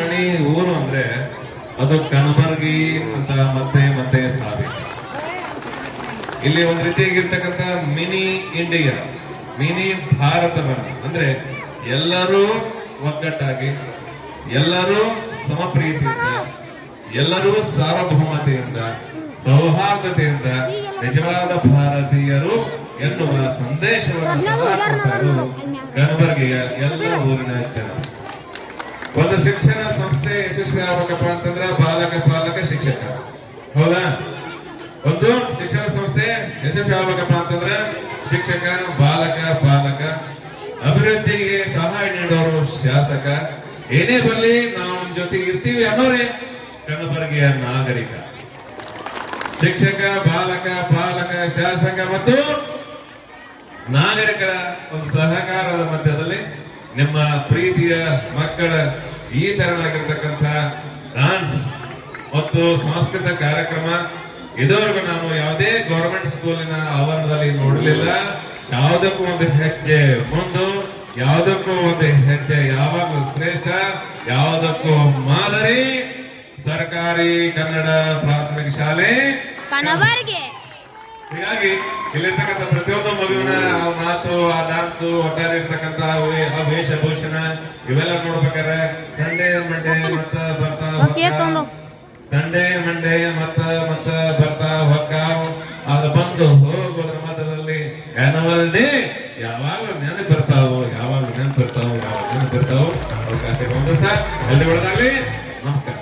ಮಣಿ ಊರು ಅಂದ್ರೆ ಅದು ಕನಬರ್ಗಿ ಅಂತ ಮತ್ತೆ ಮತ್ತೆ ಸಾಬಿ ಇಲ್ಲಿ ಒಂದ್ ರೀತಿಯಾಗಿರ್ತಕ್ಕಂಥ ಮಿನಿ ಇಂಡಿಯಾ, ಮಿನಿ ಭಾರತವನ್ನು ಅಂದ್ರೆ ಎಲ್ಲರೂ ಒಗ್ಗಟ್ಟಾಗಿ, ಎಲ್ಲರೂ ಸಮಪ್ರೀತಿಯಿಂದ, ಎಲ್ಲರೂ ಸಾರ್ವಭೌಮತೆಯಿಂದ, ಸೌಹಾರ್ದತೆಯಿಂದ ನಿಜವಾದ ಭಾರತೀಯರು ಎನ್ನುವ ಸಂದೇಶವನ್ನು ಸದಾ ಕಲಬುರಗಿಯ ಎಲ್ಲ ಊರಿನ ಜನ. ಒಂದು ಶಿಕ್ಷಣ ಸಂಸ್ಥೆ ಯಶಸ್ವಿ ಆಗ್ಬೇಕಪ್ಪ ಅಂತಂದ್ರ ಬಾಲಕ ಪಾಲಕ, ಶಿಕ್ಷಕ. ಹೌದಾ? ಒಂದು ಶಿಕ್ಷಣ ಸಂಸ್ಥೆ ಯಶಸ್ವಿ ಆಗ್ಬೇಕಪ್ಪ ಅಂತಂದ್ರ ಶಿಕ್ಷಕ, ಬಾಲಕ, ಪಾಲಕ. ಅಭಿವೃದ್ಧಿಗೆ ಸಹಾಯ ನೀಡೋರು ಶಾಸಕ. ಏನೇ ಬರಲಿ ನಾವು ಜೊತೆಗೆ ಇರ್ತೀವಿ ಅನ್ನೋರೇ ಕಲಬುರಗಿಯ ನಾಗರಿಕ. ಶಿಕ್ಷಕ, ಬಾಲಕ, ಪಾಲಕ, ಶಾಸಕ ಮತ್ತು ನಾಗರಿಕರ ಒಂದು ಸಹಕಾರದ ಮಧ್ಯದಲ್ಲಿ ನಿಮ್ಮ ಪ್ರೀತಿಯ ಮಕ್ಕಳ ಈ ತರನಾಗಿರ್ತಕ್ಕಂಥ ಡಾನ್ಸ್ ಮತ್ತು ಸಾಂಸ್ಕೃತಿಕ ಕಾರ್ಯಕ್ರಮ, ಇದುವರೆಗೂ ನಾನು ಯಾವುದೇ ಗೌರ್ಮೆಂಟ್ ಸ್ಕೂಲಿನ ಆವರಣದಲ್ಲಿ ನೋಡಲಿಲ್ಲ. ಯಾವುದಕ್ಕೂ ಒಂದು ಹೆಜ್ಜೆ ಮುಂದು, ಯಾವುದಕ್ಕೂ ಒಂದು ಹೆಜ್ಜೆ ಯಾವಾಗಲೂ ಶ್ರೇಷ್ಠ, ಯಾವುದಕ್ಕೂ ಮಾದರಿ. ಸರ್ಕಾರಿ ಕನ್ನಡ ಪ್ರಾಥಮಿಕ ಶಾಲೆ ಕನಬರ್ಗೆ ಹೀಗಾಗಿ ಇಲ್ಲಿರ್ತಕ್ಕಂಥ ಪ್ರತಿಯೊಂದು ಮಗುವಿನ ಮಾತು ಆ ಡಾನ್ಸು ಒಟ್ಟಾರೆ ಇರ್ತಕ್ಕಂಥ ಆ ವೇಷಭೂಷಣ ಇವೆಲ್ಲ ನೋಡ್ಬೇಕಾದ್ರೆ ಸಂಡೇ ಮಂಡೇ ಮತ್ತ ಬರ್ತಾ ಓಕೆ, ಮಂಡೆ ಮತ್ತ ಮತ್ತ ಬರ್ತಾ ಹೊಕ್ಕ. ಅದು ಬಂದು ಹೋಗೋದ್ರ ಮಾತ್ರದಲ್ಲಿ ಆನ್ಯುವಲ್ ಡೇ ಯಾವಾಗಲೂ ನೆನಪು ಬರ್ತಾವು ಯಾವಾಗಲೂ ನೆನಪು ಬರ್ತಾವು ಯಾವಾಗ ನೆನಪು ಬರ್ತಾವು. ಅವಕಾಶ ಎಲ್ಲಿ ಒಳಗಾಗ್ಲಿ. ನಮಸ್ಕಾರ.